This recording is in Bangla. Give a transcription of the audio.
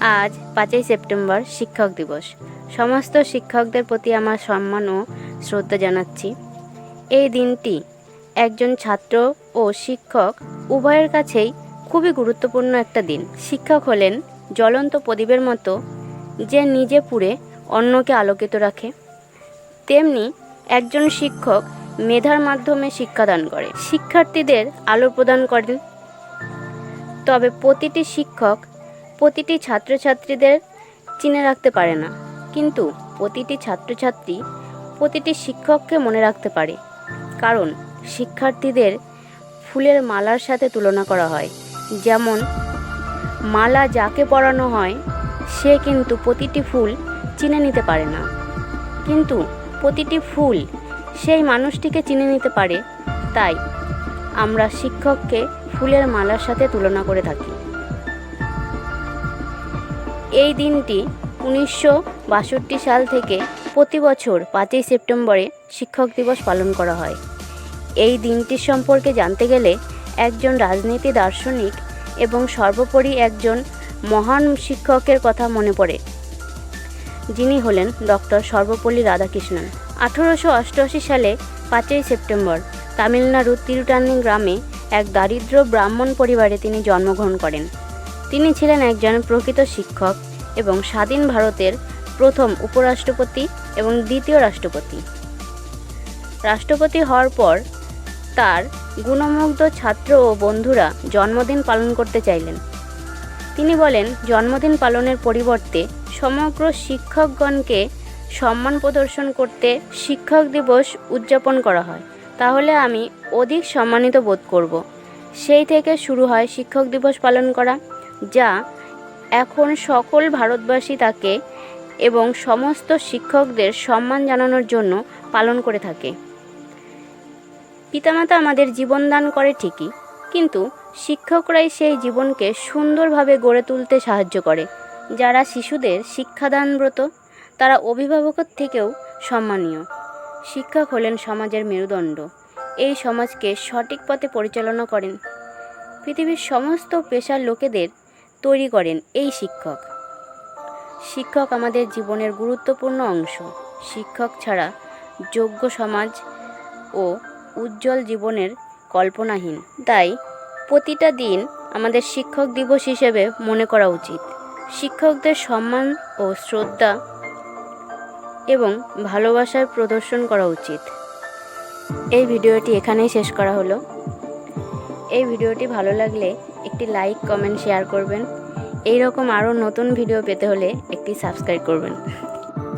আজ পাঁচই সেপ্টেম্বর শিক্ষক দিবস। সমস্ত শিক্ষকদের প্রতি আমার সম্মান ও শ্রদ্ধা জানাচ্ছি। এই দিনটি একজন ছাত্র ও শিক্ষক উভয়ের কাছেই খুবই গুরুত্বপূর্ণ একটা দিন। শিক্ষক হলেন জ্বলন্ত প্রদীপের মতো যে নিজে পুড়ে অন্যকে আলোকিত রাখে। তেমনি একজন শিক্ষক মেধার মাধ্যমে শিক্ষাদান করে। শিক্ষার্থীদের আলো প্রদান করেন। তবে প্রতিটি শিক্ষক প্রতিটি ছাত্রছাত্রীদের চিনে রাখতে পারে না। কিন্তু প্রতিটি ছাত্রছাত্রী প্রতিটি শিক্ষককে মনে রাখতে পারে। কারণ শিক্ষার্থীদের ফুলের মালার সাথে তুলনা করা হয়। যেমন, মালা যাকে পরানো হয়, সে কিন্তু প্রতিটি ফুল চিনে নিতে পারে না। কিন্তু প্রতিটি ফুল সেই মানুষটিকে চিনে নিতে পারে। তাই আমরা শিক্ষককে ফুলের মালার সাথে তুলনা করে থাকি। এই দিনটি উনিশশো বাষট্টি সাল থেকে প্রতি বছর পাঁচই সেপ্টেম্বরে শিক্ষক দিবস পালন করা হয়। এই দিনটির সম্পর্কে জানতে গেলে একজন রাজনীতি দার্শনিক এবং সর্বোপরি একজন মহান শিক্ষকের কথা মনে পড়ে। যিনি হলেন ডক্টর সর্বপল্লী রাধাকৃষ্ণন। আঠেরোশো অষ্টআশি সালে পাঁচই সেপ্টেম্বর তামিলনাড়ুর তিরুটানি গ্রামে এক দারিদ্র ব্রাহ্মণ পরিবারে তিনি জন্মগ্রহণ করেন। তিনি ছিলেন একজন প্রকৃত শিক্ষক এবং স্বাধীন ভারতের প্রথম উপরাষ্ট্রপতি এবং দ্বিতীয় রাষ্ট্রপতি। রাষ্ট্রপতি হওয়ার পর তার গুণমুগ্ধ ছাত্র ও বন্ধুরা জন্মদিন পালন করতে চাইলেন। তিনি বলেন, জন্মদিন পালনের পরিবর্তে সমগ্র শিক্ষকগণকে সম্মান প্রদর্শন করতে শিক্ষক দিবস উদযাপন করা হয়। তাহলে আমি অধিক সম্মানিত বোধ করব। সেই থেকে শুরু হয় শিক্ষক দিবস পালন করা। যা এখন সকল ভারতবাসী তাকে এবং সমস্ত শিক্ষকদের সম্মান জানানোর জন্য পালন করে থাকে। পিতামাতা আমাদের জীবন দান করে ঠিকই, কিন্তু শিক্ষকরাই সেই জীবনকে সুন্দরভাবে গড়ে তুলতে সাহায্য করে। যারা শিশুদের শিক্ষাদানব্রত তারা অভিভাবকের থেকেও সম্মানীয়। শিক্ষক হলেন সমাজের মেরুদণ্ড। এই সমাজকে সঠিক পথে পরিচালনা করেন। পৃথিবীর সমস্ত পেশার লোকেদের তৈরি করেন এই শিক্ষক। শিক্ষক আমাদের জীবনের গুরুত্বপূর্ণ অংশ। শিক্ষক ছাড়া যোগ্য সমাজ ও উজ্জ্বল জীবনের কল্পনাহীন। তাই প্রতিটা দিন আমাদের শিক্ষক দিবস হিসেবে মনে করা উচিত। শিক্ষকদের সম্মান ও শ্রদ্ধা এবং ভালোবাসার প্রদর্শন করা উচিত। এই ভিডিওটি এখানেই শেষ করা হলো। এই ভিডিওটি ভালো লাগলে একটি লাইক, কমেন্ট, শেয়ার করবেন। এই রকম আরও নতুন ভিডিও পেতে হলে একটি সাবস্ক্রাইব করবেন।